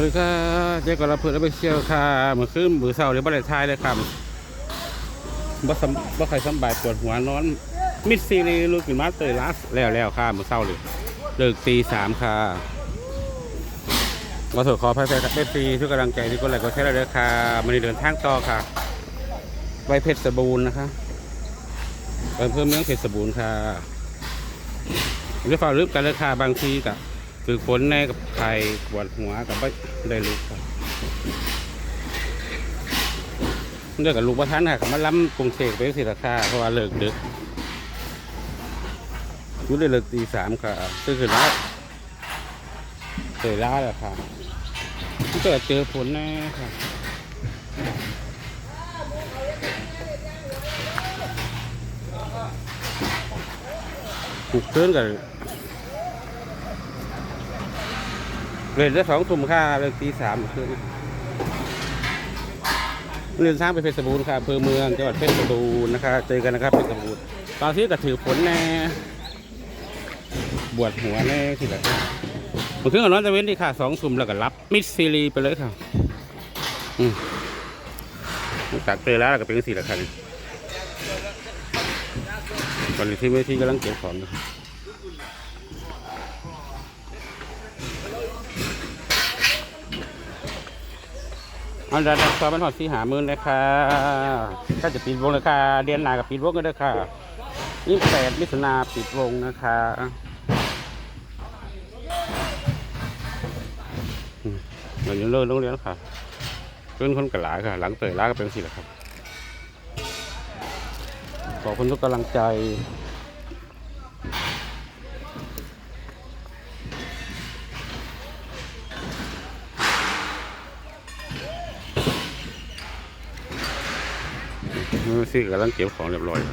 เลยค่ะเจ๊ก็รับเพื่อนไปเชี่ยวค่ะเมื่อคืนมือเศร้าเดี๋ยวบ่ได้ทายเลยค่ะบ่สำบ่ใครสบายปวดหัวนอน มิดซีรีลูกกินมาเตยลาสแล้วแล้วค่ะมือเศร้าเลยเลิกตีสามค่ะขอโทษขออภัยแฟนคลับเอฟซีทุกกำลังใจที่กดไลค์กดแชร์เลยค่ะมันเดินทางต่อค่ะไปเพชรสบูรณ์นะคะไปอำเพิ่มเมือเพชรสบูรณ์ค่ะเรื่องฝ่าลืมกันเลยค่ะบางทีกับ คือฝนแน่กับไข่ปวดหัวกับไม่ได้ลุกครับเรื่องกับลูกประทันค่ะกับมาล้ำกรุงเทพไปสิราคาเพราะว่าเลิกดึกยุได้เลิกตีสามค่ะตื่นขึ้นแล้วเตยล้าแล้วค่ะเกิดเจอฝนแน่ค่ะถูกเตือนกัน เรียนได้สองทุ่มค่าเลิกตีสามคืนเรียนสร้างไปเพชรบูรณ์ค่ะอำเภอเมืองจังหวัดเพชรบูรณ์นะคะเจอกันนะครับเพชรบูรณ์ตอนที่ก็ถือผลแน่บวชหัวแน่ที่แบบผมขึ้นกับน้องตะเวนที่ค่ะสองทุ่มแล้วก็รับมิดซีรีไปเลยค่ะอืมตักเตยแล้วก็เป็นสี่ละคันตอนนี้ที่ไม่ที่กำลังเก็บของ อันดับต่อเป็นหอดสีหามื่นเลยค่ะถ้าจะปิดวงเลยค่ะเดือนหนากับปิดวงกันเลยค่ะยี่สิบแปดมิถุนาปิดวงนะคะมเราอยู่เลิกโรงเรียนค่ะเพื่อนคนกระหลาค่ะ หลังเตยล้าก็เป็นสิแหละครับ ขอบคุณทุกกำลังใจ มือซี่กำลังเก็บของเรียบร้อยแล้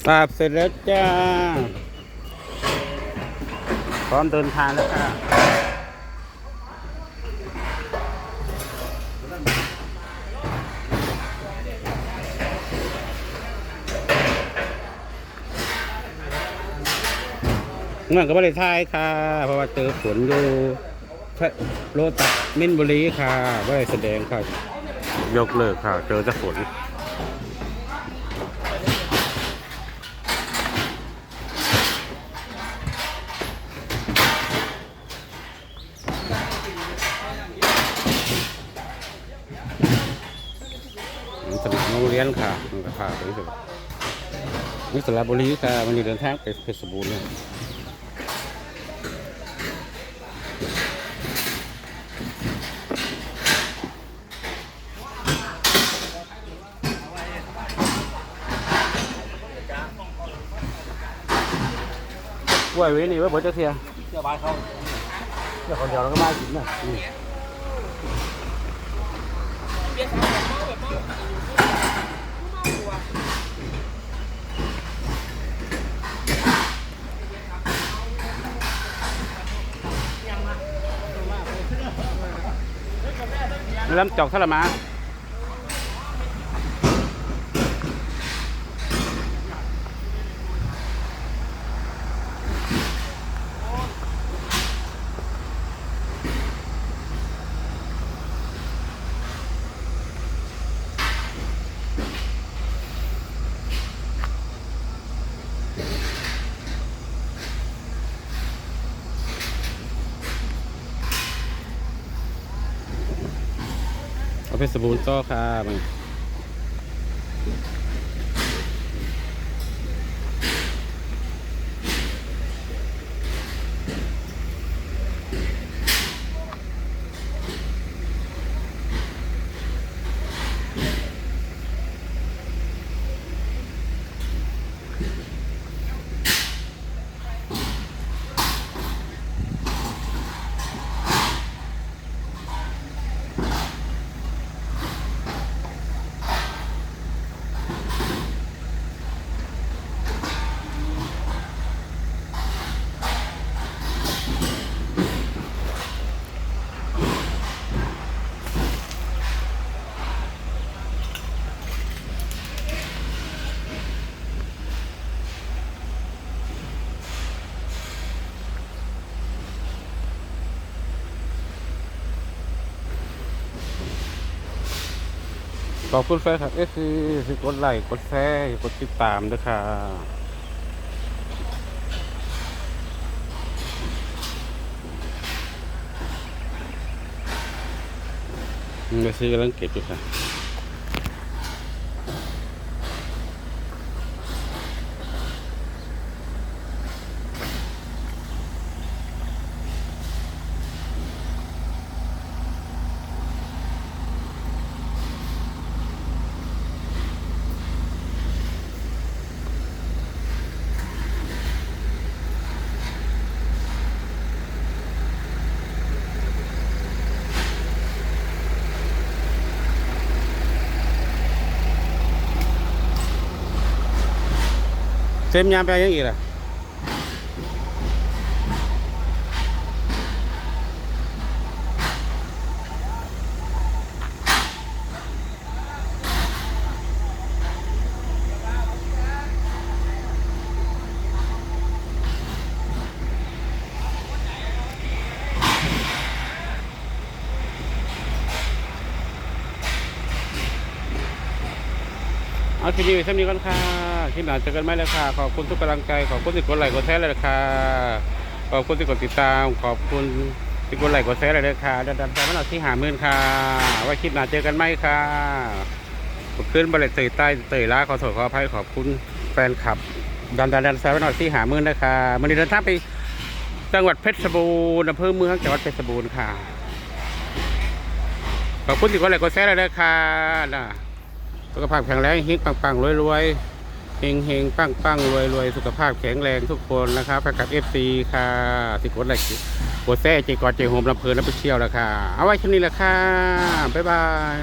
วตาบเสร็จแล้วจ้า พร้อมเดินทางแล้วค่ะเมื่อก็ไม่ได้ทายค่ะ เพราะว่าเจอฝนอยู่โรตัสมินบุรีค่ะไม่ได้แสดงค่ะ ยกเลิกค่ะ เจอจะฝน สนามโรงเรียนค่ะมันก็พาไปที่สุดนี่สระบุรีค่ะวันนี้เดินทางไปเพชรบูรณ์เนี่ยกล้วยเว้นี่ไว่าเบิดจะเทียเจ้าบ้านเขาเดี๋ยวคนเดียวเราก็มากินนะอื มลำจอกทะละมา เพชรบูรณ์ต่อค่ะ ขอบคุณแฟนคลับเอฟซีที่กดไลค์กดแชร์กดติดตามด้วยค่ะอืมซื้อกำลังเก็บอยู่ค่ะ เซมยามไปยังอีกล่ะเอาทีนี้ไปเท่านี้ก่อนค่ะ คลิปหน้าเจอกันไหมเลยค่ะ ขอบคุณทุกกำลังใจ ขอบคุณที่กดไลค์กดแชร์เลยค่ะ ขอบคุณที่กดติดตาม ขอบคุณที่กดไลค์กดแชร์เลยค่ะดันดันดันมาหน่อยที่หาหมื่นค่ะไว้คลิปหน้าเจอกันไหมค่ะขึ้นบริษัทเตยใต้เตยล้าขอโทษขออภัยขอบคุณแฟนคลับ ดันดันดันแซวไว้หน่อยที่หาหมื่นนะคะมันเดินทางไปจังหวัดเพชรบูรณ์อำเภอเมืองจังหวัดเพชรบูรณ์ค่ะขอบคุณที่กดไลค์กดแชร์เลยค่ะนะสุขภาพแข็งแรงฮงปังปังรวยรวย เฮงเฮงปังปังรวยรวยสุขภาพแข็งแรงทุกคนนะครับแฟนคลับเอฟซีค่ะสิกดไลค์กดแซ่เจกอดเจโฮมลำเพลินและไปเที่ยวแล้วค่ะ เอาไว้แค่นี้แหละค่ะ บ๊ายบาย